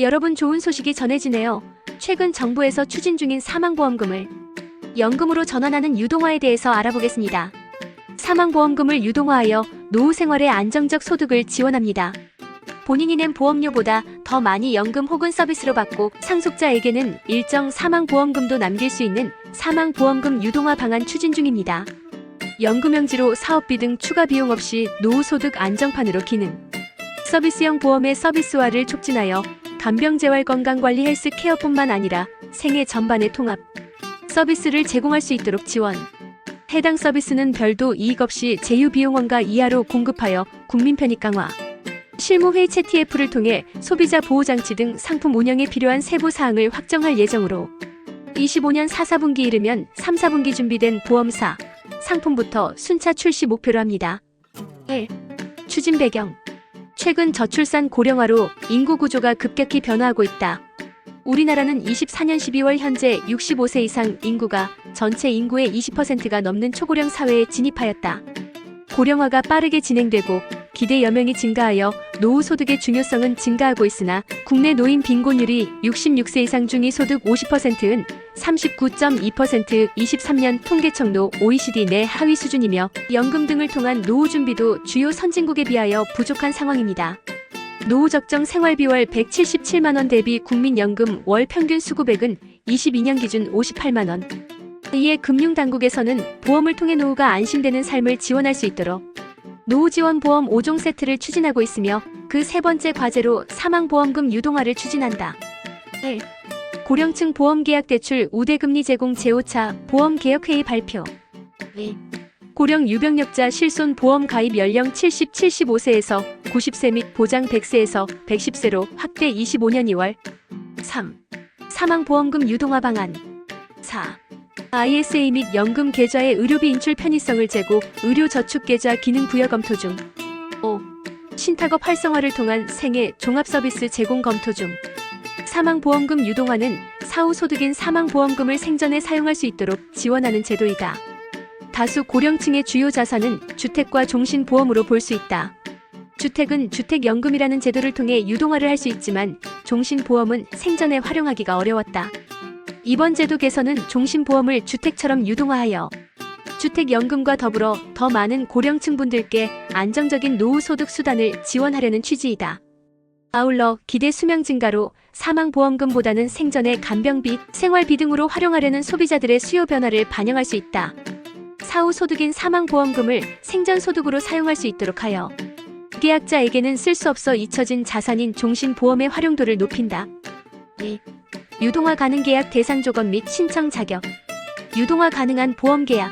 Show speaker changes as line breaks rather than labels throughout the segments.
여러분 좋은 소식이 전해지네요. 최근 정부에서 추진 중인 사망보험금을 연금으로 전환하는 유동화에 대해서 알아보겠습니다. 사망보험금을 유동화하여 노후 생활의 안정적 소득을 지원합니다. 본인이 낸 보험료보다 더 많이 연금 혹은 서비스로 받고 상속자에게는 일정 사망보험금도 남길 수 있는 사망보험금 유동화 방안 추진 중입니다. 연금용지로 사업비 등 추가 비용 없이 노후 소득 안정판으로 기능. 서비스형 보험의 서비스화를 촉진하여 간병 재활 건강관리 헬스케어뿐만 아니라 생애 전반의 통합 서비스를 제공할 수 있도록 지원. 해당 서비스는 별도 이익 없이 제휴 비용 원가 이하로 공급하여 국민 편익 강화. 실무회의 채TF를 통해 소비자 보호 장치 등 상품 운영에 필요한 세부 사항을 확정할 예정으로 25년 4, 4분기 이르면 3, 4분기 준비된 보험사 상품부터 순차 출시 목표로 합니다. 1. 추진 배경 최근 저출산 고령화로 인구 구조가 급격히 변화하고 있다. 우리나라는 24년 12월 현재 65세 이상 인구가 전체 인구의 20%가 넘는 초고령 사회에 진입하였다. 고령화가 빠르게 진행되고 기대 여명이 증가하여 노후 소득의 중요성은 증가하고 있으나 국내 노인 빈곤율이 66세 이상 중위 소득 50%은 39.2% 23년 통계청도 OECD 내 하위 수준이며 연금 등을 통한 노후 준비도 주요 선진국에 비하여 부족한 상황입니다. 노후 적정 생활비 월 177만 원 대비 국민연금 월 평균 수급액은 22년 기준 58만 원. 이에 금융당국에서는 보험을 통해 노후가 안심되는 삶을 지원할 수 있도록 노후지원보험 5종 세트를 추진하고 있으며 그 세 번째 과제로 사망보험금 유동화를 추진한다. 1. 고령층 보험계약 대출 우대금리 제공 제5차 보험개혁회의 발표 2. 고령 유병력자 실손 보험 가입 연령 70, 75세에서 90세 및 보장 100세에서 110세로 확대 25년 2월 3. 사망보험금 유동화 방안 4. ISA 및 연금 계좌의 의료비 인출 편의성을 제고 의료저축계좌 기능 부여 검토 중 5. 신탁업 활성화를 통한 생애 종합서비스 제공 검토 중 사망보험금 유동화는 사후 소득인 사망보험금을 생전에 사용할 수 있도록 지원하는 제도이다. 다수 고령층의 주요 자산은 주택과 종신보험으로 볼 수 있다. 주택은 주택연금이라는 제도를 통해 유동화를 할 수 있지만 종신보험은 생전에 활용하기가 어려웠다. 이번 제도 개선은 종신보험을 주택처럼 유동화하여 주택연금과 더불어 더 많은 고령층 분들께 안정적인 노후 소득 수단을 지원하려는 취지이다. 아울러 기대 수명 증가로 사망보험금보다는 생전의 간병비, 생활비 등으로 활용하려는 소비자들의 수요 변화를 반영할 수 있다. 사후 소득인 사망보험금을 생전 소득으로 사용할 수 있도록 하여 계약자에게는 쓸 수 없어 잊혀진 자산인 종신보험의 활용도를 높인다. 2. 유동화 가능 계약 대상 조건 및 신청 자격. 유동화 가능한 보험 계약.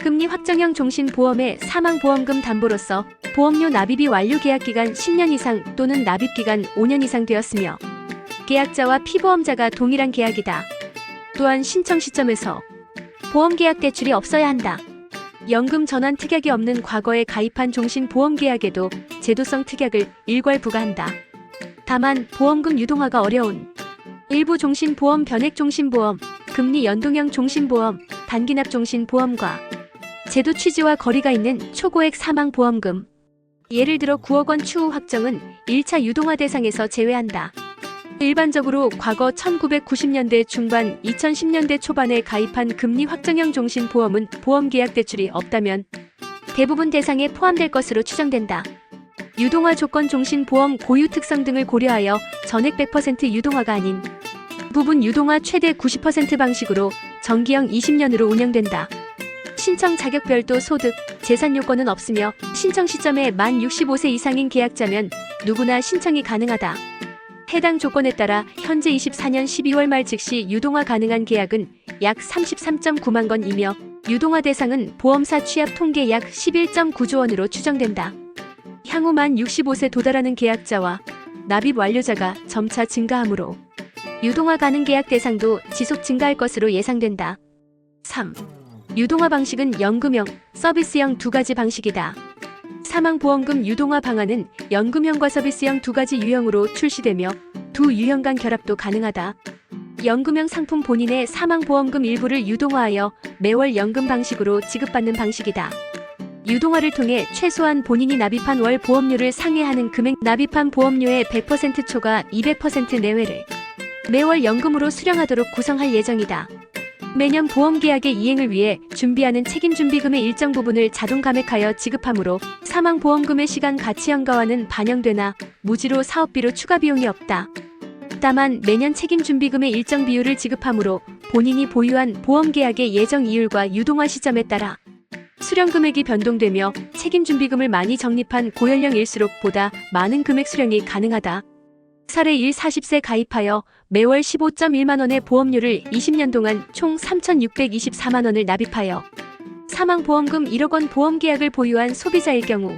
금리 확정형 종신보험의 사망보험금 담보로서 보험료 납입이 완료 계약 기간 10년 이상 또는 납입 기간 5년 이상 되었으며 계약자와 피보험자가 동일한 계약이다. 또한 신청 시점에서 보험 계약 대출이 없어야 한다. 연금 전환 특약이 없는 과거에 가입한 종신 보험 계약에도 제도성 특약을 일괄 부과한다. 다만 보험금 유동화가 어려운 일부 종신보험 변액 종신보험, 금리 연동형 종신보험, 단기납 종신보험과 제도 취지와 거리가 있는 초고액 사망보험금. 예를 들어 9억 원 추후 확정은 1차 유동화 대상에서 제외한다. 일반적으로 과거 1990년대 중반, 2010년대 초반에 가입한 금리 확정형 종신 보험은 보험 계약 대출이 없다면 대부분 대상에 포함될 것으로 추정된다. 유동화 조건 종신 보험 고유 특성 등을 고려하여 전액 100% 유동화가 아닌 부분 유동화 최대 90% 방식으로 정기형 20년으로 운영된다. 신청 자격 별도 소득, 재산 요건은 없으며 신청 시점에 만 65세 이상인 계약자면 누구나 신청이 가능하다. 해당 조건에 따라 현재 24년 12월 말 즉시 유동화 가능한 계약은 약 33.9만 건이며 유동화 대상은 보험사 취합 통계 약 11.9조 원으로 추정된다. 향후 만 65세 도달하는 계약자와 납입 완료자가 점차 증가하므로 유동화 가능 계약 대상도 지속 증가할 것으로 예상된다. 3. 유동화 방식은 연금형, 서비스형 두 가지 방식이다. 사망보험금 유동화 방안은 연금형과 서비스형 두 가지 유형으로 출시되며 두 유형 간 결합도 가능하다. 연금형 상품 본인의 사망보험금 일부를 유동화하여 매월 연금 방식으로 지급받는 방식이다. 유동화를 통해 최소한 본인이 납입한 월 보험료를 상회하는 금액 납입한 보험료의 100% 초과 200% 내외를 매월 연금으로 수령하도록 구성할 예정이다. 매년 보험 계약의 이행을 위해 준비하는 책임 준비금의 일정 부분을 자동 감액하여 지급하므로 사망 보험금의 시간 가치 현가와는 반영되나 무지로 사업비로 추가 비용이 없다. 다만 매년 책임 준비금의 일정 비율을 지급하므로 본인이 보유한 보험 계약의 예정 이율과 유동화 시점에 따라 수령 금액이 변동되며 책임 준비금을 많이 적립한 고연령일수록 보다 많은 금액 수령이 가능하다. 사례 1 40세 가입하여 매월 15.1만 원의 보험료를 20년 동안 총 3,624만 원을 납입하여 사망보험금 1억 원 보험 계약을 보유한 소비자일 경우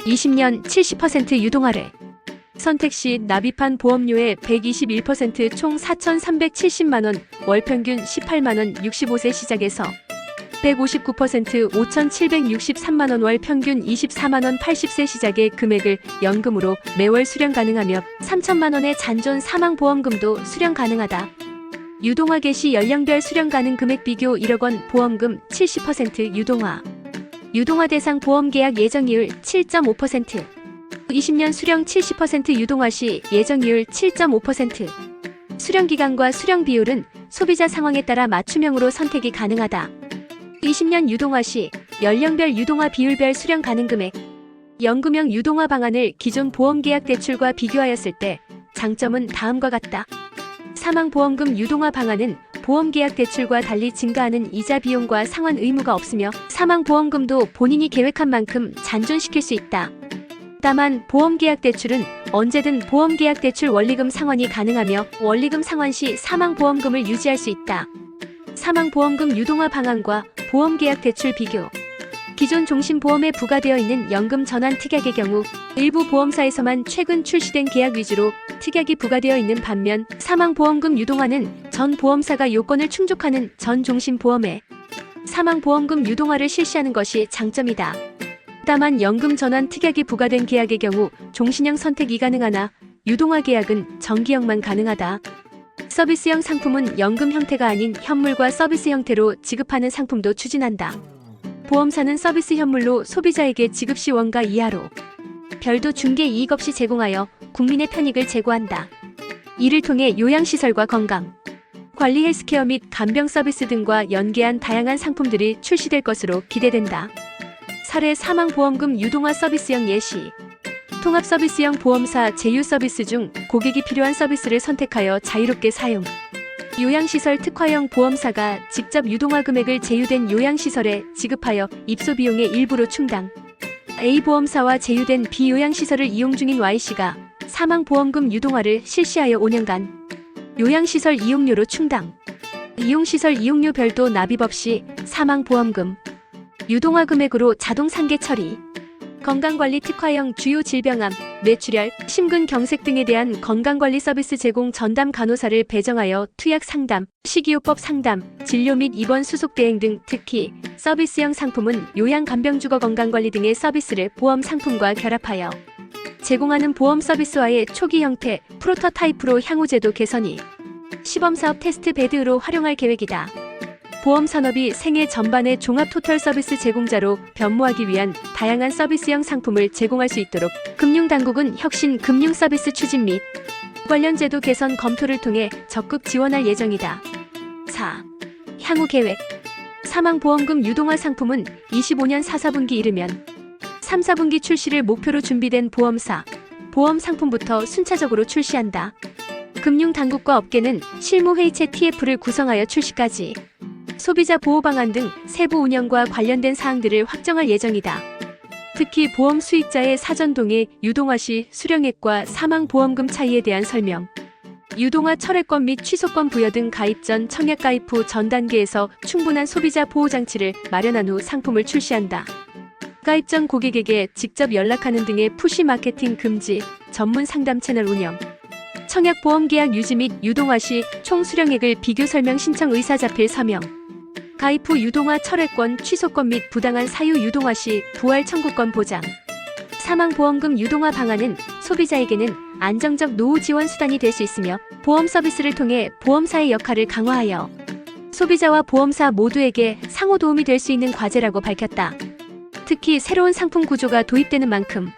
20년 70% 유동화를 선택 시 납입한 보험료의 121%총 4,370만 원, 월 평균 18만 원 65세 시작에서 159% 5,763만 원 월 평균 24만 원 80세 시작의 금액을 연금으로 매월 수령 가능하며 3천만 원의 잔존 사망 보험금도 수령 가능하다. 유동화 개시 연령별 수령 가능 금액 비교 1억 원 보험금 70% 유동화. 유동화 대상 보험 계약 예정이율 7.5%. 20년 수령 70% 유동화 시 예정이율 7.5%. 수령 기간과 수령 비율은 소비자 상황에 따라 맞춤형으로 선택이 가능하다. 20년 유동화 시 연령별 유동화 비율별 수령 가능 금액 연금형 유동화 방안을 기존 보험계약 대출과 비교하였을 때 장점은 다음과 같다. 사망보험금 유동화 방안은 보험계약 대출과 달리 증가하는 이자 비용과 상환 의무가 없으며 사망보험금도 본인이 계획한 만큼 잔존시킬 수 있다. 다만 보험계약 대출은 언제든 보험계약 대출 원리금 상환이 가능하며 원리금 상환 시 사망보험금을 유지할 수 있다. 사망보험금 유동화 방안과 보험계약 대출 비교. 기존 종신보험에 부과되어 있는 연금 전환 특약의 경우 일부 보험사에서만 최근 출시된 계약 위주로 특약이 부과되어 있는 반면 사망보험금 유동화는 전 보험사가 요건을 충족하는 전 종신보험에 사망보험금 유동화를 실시하는 것이 장점이다. 다만 연금 전환 특약이 부과된 계약의 경우 종신형 선택이 가능하나 유동화 계약은 정기형만 가능하다. 서비스형 상품은 연금 형태가 아닌 현물과 서비스 형태로 지급하는 상품도 추진한다. 보험사는 서비스 현물로 소비자에게 지급 시 원가 이하로 별도 중개 이익 없이 제공하여 국민의 편익을 제고한다. 이를 통해 요양시설과 건강, 관리 헬스케어 및 간병 서비스 등과 연계한 다양한 상품들이 출시될 것으로 기대된다. 사례 사망보험금 유동화 서비스형 예시 통합 서비스형 보험사 제휴 서비스 중 고객이 필요한 서비스를 선택하여 자유롭게 사용. 요양시설 특화형 보험사가 직접 유동화 금액을 제휴된 요양시설에 지급하여 입소 비용의 일부로 충당. A 보험사와 제휴된 비요양시설을 이용 중인 Y씨가 사망보험금 유동화를 실시하여 5년간 요양시설 이용료로 충당. 이용시설 이용료 별도 납입 없이 사망보험금 유동화 금액으로 자동 상계 처리. 건강관리 특화형 주요 질병암, 뇌출혈, 심근경색 등에 대한 건강관리 서비스 제공 전담 간호사를 배정하여 투약 상담, 식이요법 상담, 진료 및 입원 수속 대행 등 특히 서비스형 상품은 요양 간병주거 건강관리 등의 서비스를 보험 상품과 결합하여 제공하는 보험 서비스와의 초기 형태 프로토타입으로 향후 제도 개선이 시범사업 테스트 베드로 활용할 계획이다. 보험 산업이 생애 전반의 종합 토털 서비스 제공자로 변모하기 위한 다양한 서비스형 상품을 제공할 수 있도록 금융당국은 혁신 금융 서비스 추진 및 관련 제도 개선 검토를 통해 적극 지원할 예정이다. 4. 향후 계획 사망보험금 유동화 상품은 25년 4, 4분기 이르면 3, 4분기 출시를 목표로 준비된 보험사, 보험 상품부터 순차적으로 출시한다. 금융당국과 업계는 실무회의체 TF를 구성하여 출시까지 소비자 보호 방안 등 세부 운영과 관련된 사항들을 확정할 예정이다. 특히 보험 수익자의 사전 동의 유동화 시 수령액과 사망 보험금 차이에 대한 설명, 유동화 철회권 및 취소권 부여 등 가입 전 청약 가입 후 전 단계에서 충분한 소비자 보호 장치를 마련한 후 상품을 출시한다. 가입 전 고객에게 직접 연락하는 등의 푸시 마케팅 금지, 전문 상담 채널 운영, 청약 보험 계약 유지 및 유동화 시 총 수령액을 비교 설명 신청 의사 자필 서명. 가입 후 유동화 철회권, 취소권 및 부당한 사유 유동화 시 부활 청구권 보장. 사망보험금 유동화 방안은 소비자에게는 안정적 노후 지원 수단이 될 수 있으며 보험 서비스를 통해 보험사의 역할을 강화하여 소비자와 보험사 모두에게 상호 도움이 될 수 있는 과제라고 밝혔다. 특히 새로운 상품 구조가 도입되는 만큼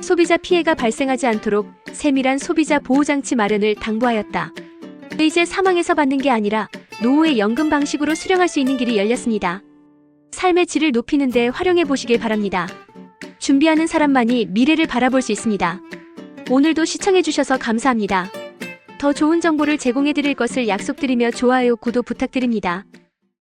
소비자 피해가 발생하지 않도록 세밀한 소비자 보호장치 마련을 당부하였다. 이제 사망에서 받는 게 아니라 노후의 연금 방식으로 수령할 수 있는 길이 열렸습니다. 삶의 질을 높이는 데 활용해 보시길 바랍니다. 준비하는 사람만이 미래를 바라볼 수 있습니다. 오늘도 시청해 주셔서 감사합니다. 더 좋은 정보를 제공해 드릴 것을 약속드리며 좋아요, 구독 부탁드립니다.